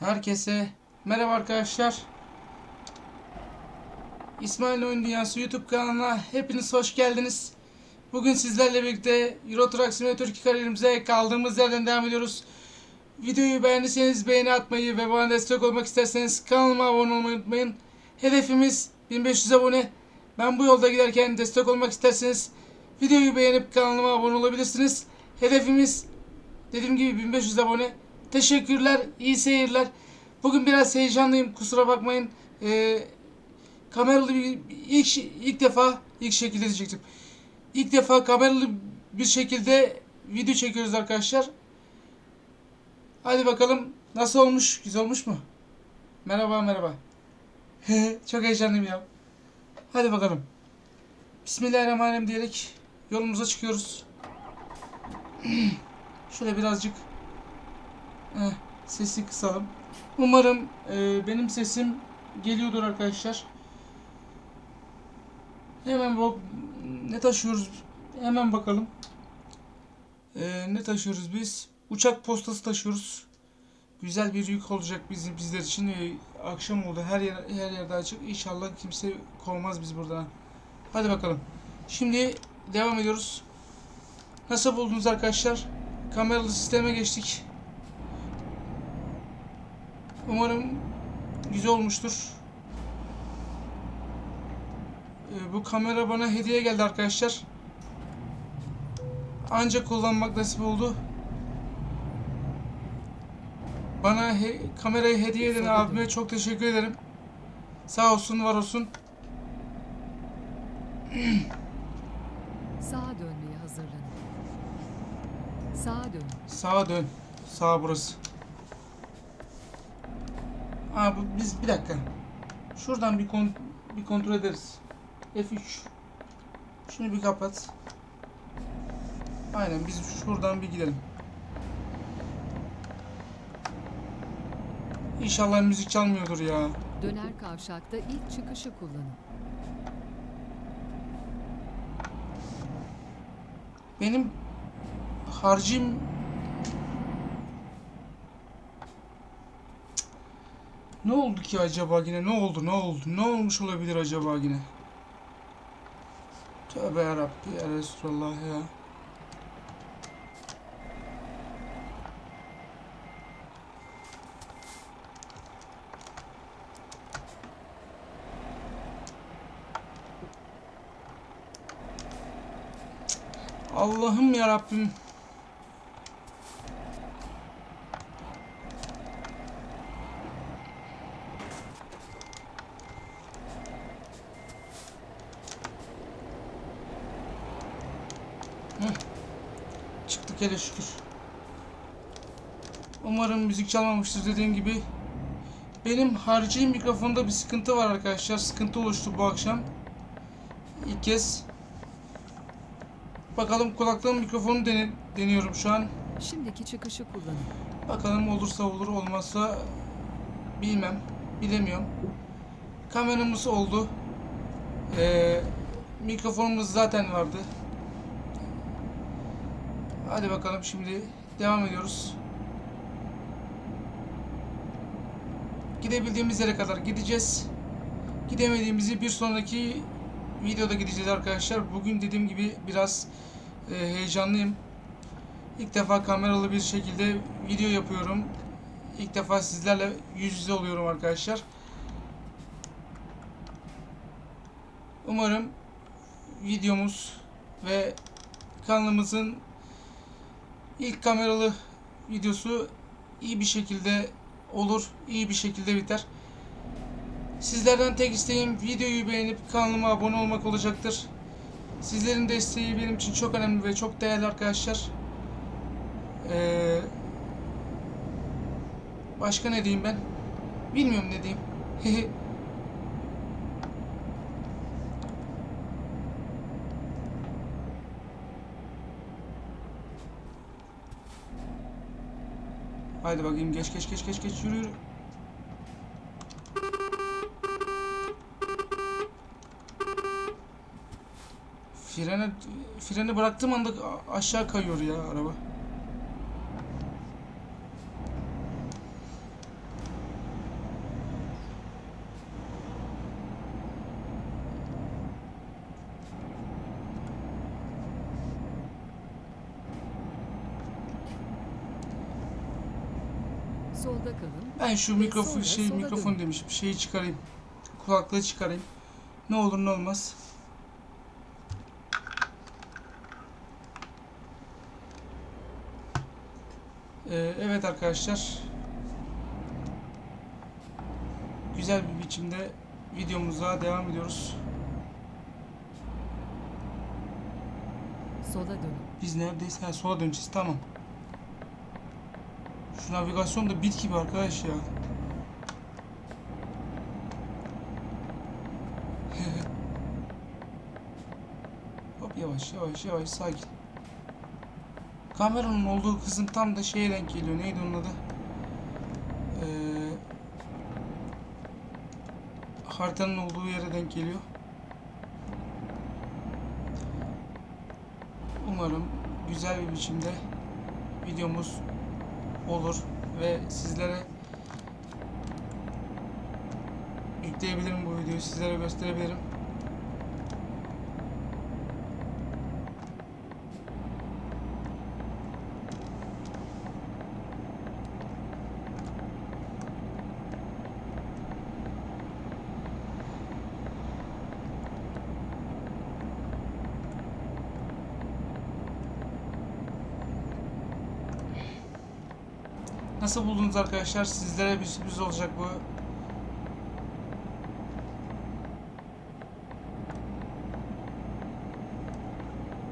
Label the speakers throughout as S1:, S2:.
S1: Herkese merhaba arkadaşlar. İsmail Oyun Dünyası YouTube kanalına hepiniz hoş geldiniz. Bugün sizlerle birlikte Euro Truck Simulator 2 kariyerimize kaldığımız yerden devam ediyoruz. Videoyu beğendiyseniz beğeni atmayı ve bana destek olmak isterseniz kanalıma abone olmayı unutmayın. Hedefimiz 1500 abone. Ben bu yolda giderken destek olmak isterseniz videoyu beğenip kanalıma abone olabilirsiniz. Hedefimiz dediğim gibi 1500 abone. Teşekkürler, iyi seyirler. Bugün biraz heyecanlıyım, kusura bakmayın. Ee, kameralı bir ilk ilk defa ilk şekilde diyecektim. İlk defa kameralı bir şekilde video çekiyoruz arkadaşlar. Hadi bakalım nasıl olmuş? Güzel olmuş mu? Merhaba merhaba. Çok heyecanlıyım ya. Hadi bakalım. Bismillahirrahmanirrahim diyerek yolumuza çıkıyoruz. Şöyle birazcık eh, sesi kısalım. Umarım e, benim sesim geliyordur arkadaşlar. Hemen bak ne taşıyoruz? Hemen bakalım. E, ne taşıyoruz biz? Uçak postası taşıyoruz. Güzel bir yük olacak bizim bizler için. E, akşam oldu. Her yer her yerde açık. İnşallah kimse kovmaz biz buradan. Hadi bakalım. Şimdi devam ediyoruz. Nasıl buldunuz arkadaşlar? Kameralı sisteme geçtik. Umarım güzel olmuştur. Ee, bu kamera bana hediye geldi arkadaşlar. Ancak kullanmak nasip oldu. Bana he- kamerayı hediye eden abime çok teşekkür ederim. Sağ olsun, var olsun.
S2: Sağa dönmeye hazırlanın. Sağa dönün.
S1: Sağa dön. Sağ burası. Aa bu biz bir dakika. Şuradan bir kon bir kontrol ederiz. F3. Şunu bir kapat. Aynen biz şuradan bir gidelim. İnşallah müzik çalmıyordur ya.
S2: Döner kavşakta ilk çıkışı kullanın.
S1: Benim harcım ne oldu ki acaba yine? Ne oldu ne oldu? Ne olmuş olabilir acaba yine? Tövbe yarabbi ya Resulallah ya. Allah'ım ya Rabbim. Hele şükür. Umarım müzik çalmamıştır dediğim gibi. Benim harici mikrofonda bir sıkıntı var arkadaşlar. Sıkıntı oluştu bu akşam. İlk kez Bakalım kulaklığın mikrofonu dene- deniyorum şu an.
S2: Şimdiki çıkışı kullanın.
S1: Bakalım olursa olur olmazsa bilmem. Bilemiyorum. Kameramız oldu. Ee, mikrofonumuz zaten vardı. Hadi bakalım şimdi devam ediyoruz. Gidebildiğimiz yere kadar gideceğiz. Gidemediğimizi bir sonraki videoda gideceğiz arkadaşlar. Bugün dediğim gibi biraz e, heyecanlıyım. İlk defa kameralı bir şekilde video yapıyorum. İlk defa sizlerle yüz yüze oluyorum arkadaşlar. Umarım videomuz ve kanalımızın ilk kameralı videosu iyi bir şekilde olur, iyi bir şekilde biter. Sizlerden tek isteğim videoyu beğenip kanalıma abone olmak olacaktır. Sizlerin desteği benim için çok önemli ve çok değerli arkadaşlar. Ee, başka ne diyeyim ben? Bilmiyorum ne diyeyim. Haydi bakayım geç geç geç geç geç yürü yürü. Frene freni bıraktığım anda aşağı kayıyor ya araba.
S2: Solda kalın.
S1: Ben şu mikrofon şey mikrofon
S2: dönün.
S1: demiş. Bir şeyi çıkarayım. Kulaklığı çıkarayım. Ne olur ne olmaz. Ee, evet arkadaşlar. Güzel bir biçimde videomuza devam ediyoruz.
S2: Sola dönün.
S1: Biz neredeyiz? Ha, sola döneceğiz. Tamam. Şu navigasyon da bit gibi arkadaş ya. Hop yavaş yavaş yavaş sakin. Kameranın olduğu kısım tam da şeye denk geliyor. Neydi onun adı? Ee, haritanın olduğu yere denk geliyor. Umarım güzel bir biçimde videomuz olur ve sizlere yükleyebilirim bu videoyu sizlere gösterebilirim. Nasıl buldunuz arkadaşlar? Sizlere bir sürpriz olacak bu.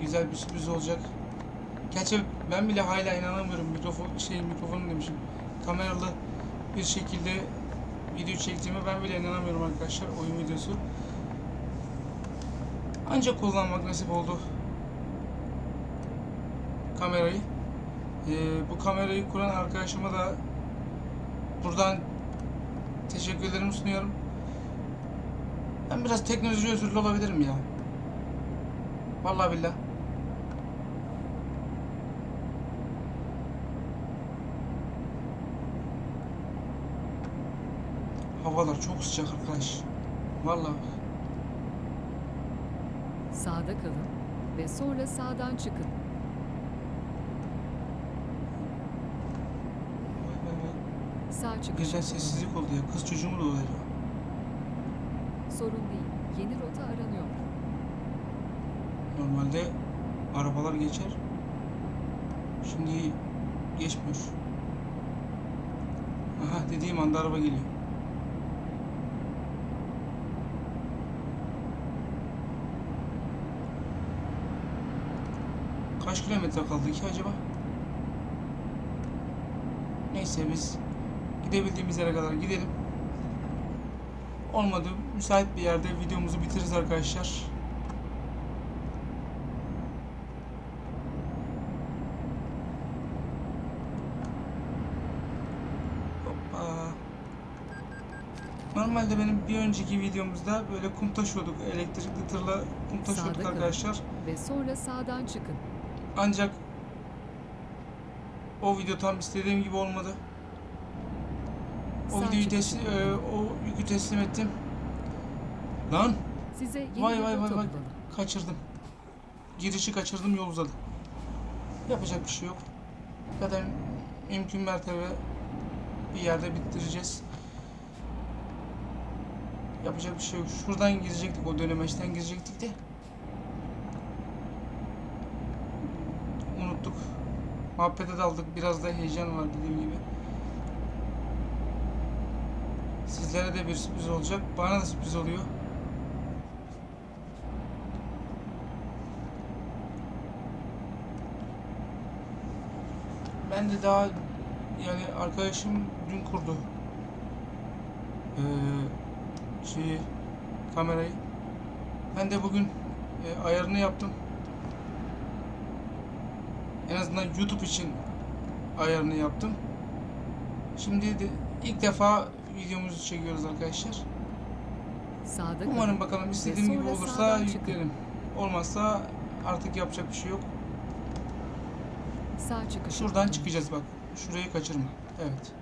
S1: Güzel bir sürpriz olacak. Gerçi ben bile hala inanamıyorum mikrofon şey mikrofon demişim. Kameralı bir şekilde video çektiğime ben bile inanamıyorum arkadaşlar oyun videosu. Ancak kullanmak nasip oldu kamerayı. Ee, bu kamerayı kuran arkadaşıma da buradan teşekkürlerimi sunuyorum. Ben biraz teknoloji özürlü olabilirim ya. Vallahi billah. Havalar çok sıcak arkadaş. Vallahi.
S2: Sağda kalın. Ve sonra sağdan çıkın.
S1: Vay vay vay.
S2: Sağ çıkışı
S1: Güzel sessizlik oldu ya. Kız çocuğu mu doğacak?
S2: Sorun değil. Yeni rota aranıyor.
S1: Normalde arabalar geçer. Şimdi geçmiyor. Aha dediğim anda araba geliyor. Kaç kilometre kaldı ki acaba? Neyse biz gidebildiğimiz yere kadar gidelim. Olmadı müsait bir yerde videomuzu bitiririz arkadaşlar. Hoppa. Normalde benim bir önceki videomuzda böyle kum taşıyorduk. Elektrikli tırla kum taşıyorduk
S2: Sağda
S1: arkadaşlar.
S2: Ve sonra sağdan çıkın.
S1: Ancak o video tam istediğim gibi olmadı. O videoyu teslim, e, o yükü teslim ettim. Lan
S2: Size yeni
S1: Vay vay vay vay. kaçırdım. Girişi kaçırdım yol uzadı. Yapacak bir şey yok. Zaten mümkün mertebe bir yerde bitireceğiz. Yapacak bir şey yok. Şuradan girecektik o dönemeçten girecektik de. Unuttuk. Muhabbete daldık. Biraz da heyecan var dediğim gibi. Sizlere de bir sürpriz olacak. Bana da sürpriz oluyor. Ben de daha yani arkadaşım dün kurdu. Ee, şeyi kamerayı. Ben de bugün e, ayarını yaptım. En azından YouTube için ayarını yaptım. Şimdi de ilk defa videomuzu çekiyoruz arkadaşlar.
S2: Sağda.
S1: Umarım bakalım istediğim gibi olursa yüklerim. Olmazsa artık yapacak bir şey yok.
S2: Sağ çıkışı
S1: Şuradan çıkacağız bak. Şurayı kaçırma. Evet.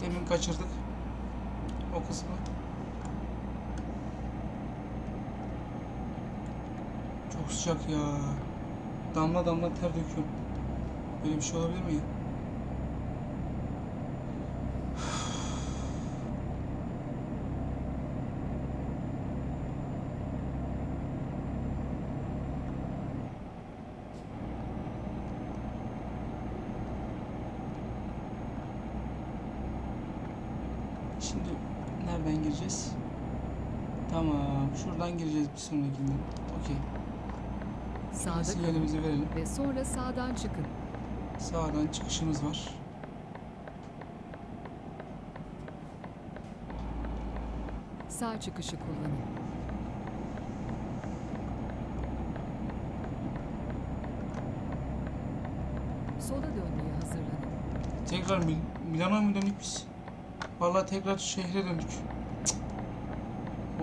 S1: Demin kaçırdık. O kısmı. Çok sıcak ya. Damla damla ter döküyorum. Böyle bir şey olabilir mi ya? Şimdi nereden gireceğiz? Tamam, şuradan gireceğiz bir sonrakinden. Okey.
S2: Sağda
S1: Sinyalimizi verelim.
S2: ve sonra sağdan çıkın.
S1: Sağdan çıkışımız var.
S2: Sağ çıkışı kullanın. Sola dönmeye hazırlanın.
S1: Tekrar Mil Milano'ya mı döndük biz? Vallahi tekrar şehre döndük.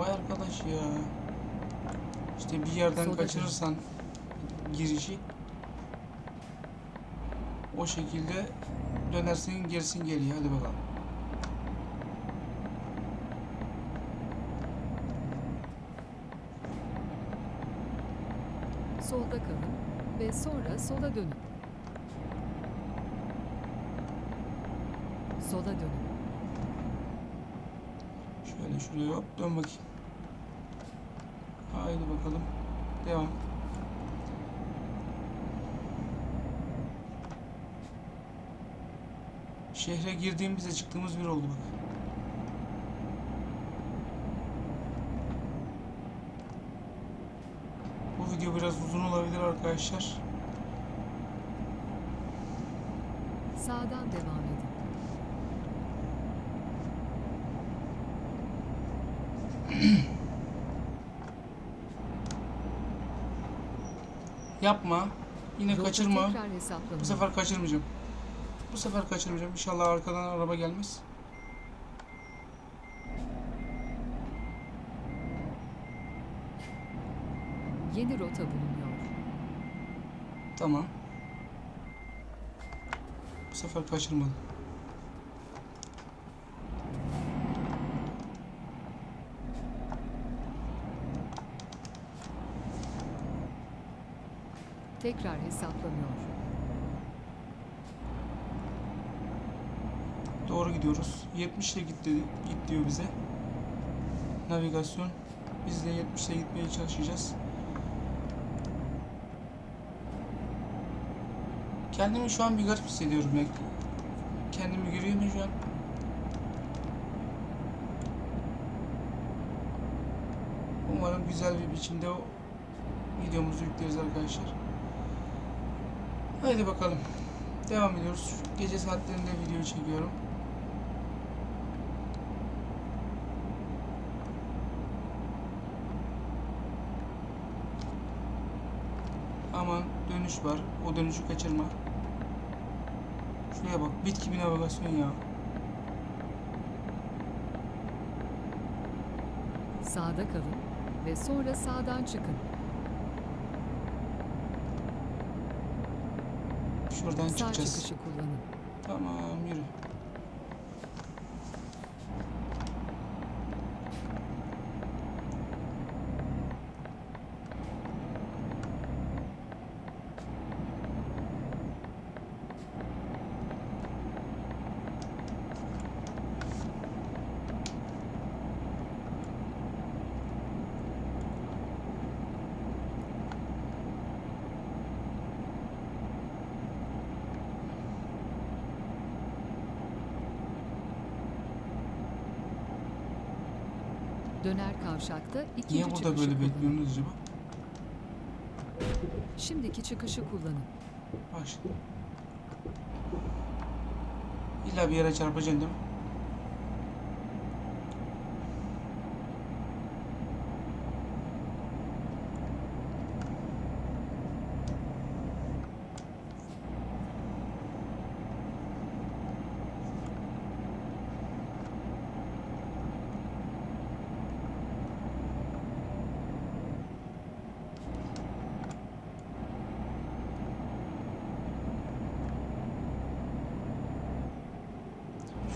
S1: Vay arkadaş ya. İşte bir yerden
S2: dön.
S1: kaçırırsan girişi o şekilde dönersin gerisin geliyor. Hadi bakalım.
S2: Solda kalın ve sonra sola dönün. Sola dönün.
S1: Şöyle şuraya hop dön bakayım. Haydi bakalım. Devam. Şehre girdiğimizde çıktığımız bir oldu bak. Bu video biraz uzun olabilir arkadaşlar.
S2: Sağdan devam edin.
S1: Yapma. Yine
S2: Yolda
S1: kaçırma. Bu sefer kaçırmayacağım. Bu sefer kaçırmayacağım. İnşallah arkadan araba gelmez.
S2: Yeni rota bulunuyor.
S1: Tamam. Bu sefer kaçırmadım.
S2: Tekrar hesaplanıyor.
S1: Doğru gidiyoruz. 70 ile git dedi. Git diyor bize. Navigasyon. Biz de 70 ile gitmeye çalışacağız. Kendimi şu an bir garip hissediyorum. Kendimi görüyor muyum şu an? Umarım güzel bir biçimde videomuzu yükleriz arkadaşlar. Haydi bakalım. Devam ediyoruz. Gece saatlerinde video çekiyorum. Aman dönüş var. O dönüşü kaçırma. Şuraya bak. Bit gibi navigasyon ya.
S2: Sağda kalın ve sonra sağdan çıkın.
S1: Şuradan
S2: Sağ
S1: çıkacağız. Tamam yürü.
S2: Döner kavşakta ikinci
S1: Niye burada
S2: çıkışı
S1: böyle
S2: kullanın.
S1: bekliyorsunuz acaba?
S2: Şimdiki çıkışı kullanın.
S1: Bak şimdi. İlla bir yere çarpacaksın değil mi?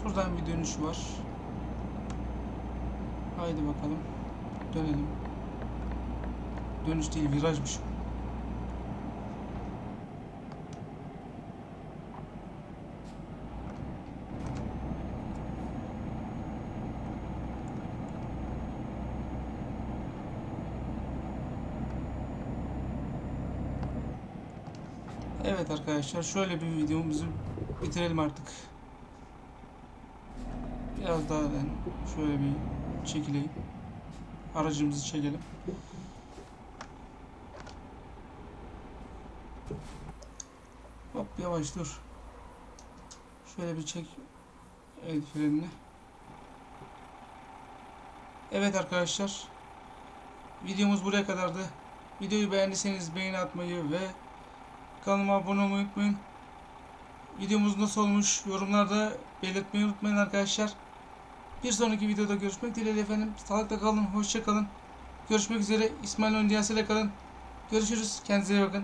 S1: Buradan bir dönüş var. Haydi bakalım. Dönelim. Dönüş değil virajmış. Şey. Evet arkadaşlar şöyle bir videomuzu bitirelim artık. Biraz daha ben şöyle bir çekileyim. Aracımızı çekelim. Hop yavaş dur. Şöyle bir çek el frenini. Evet arkadaşlar. Videomuz buraya kadardı. Videoyu beğendiyseniz beğeni atmayı ve kanalıma abone olmayı unutmayın. Videomuz nasıl olmuş yorumlarda belirtmeyi unutmayın arkadaşlar. Bir sonraki videoda görüşmek dileğiyle efendim. Sağlıkla kalın, hoşça kalın. Görüşmek üzere. İsmail Öndiyası ile kalın. Görüşürüz. Kendinize iyi bakın.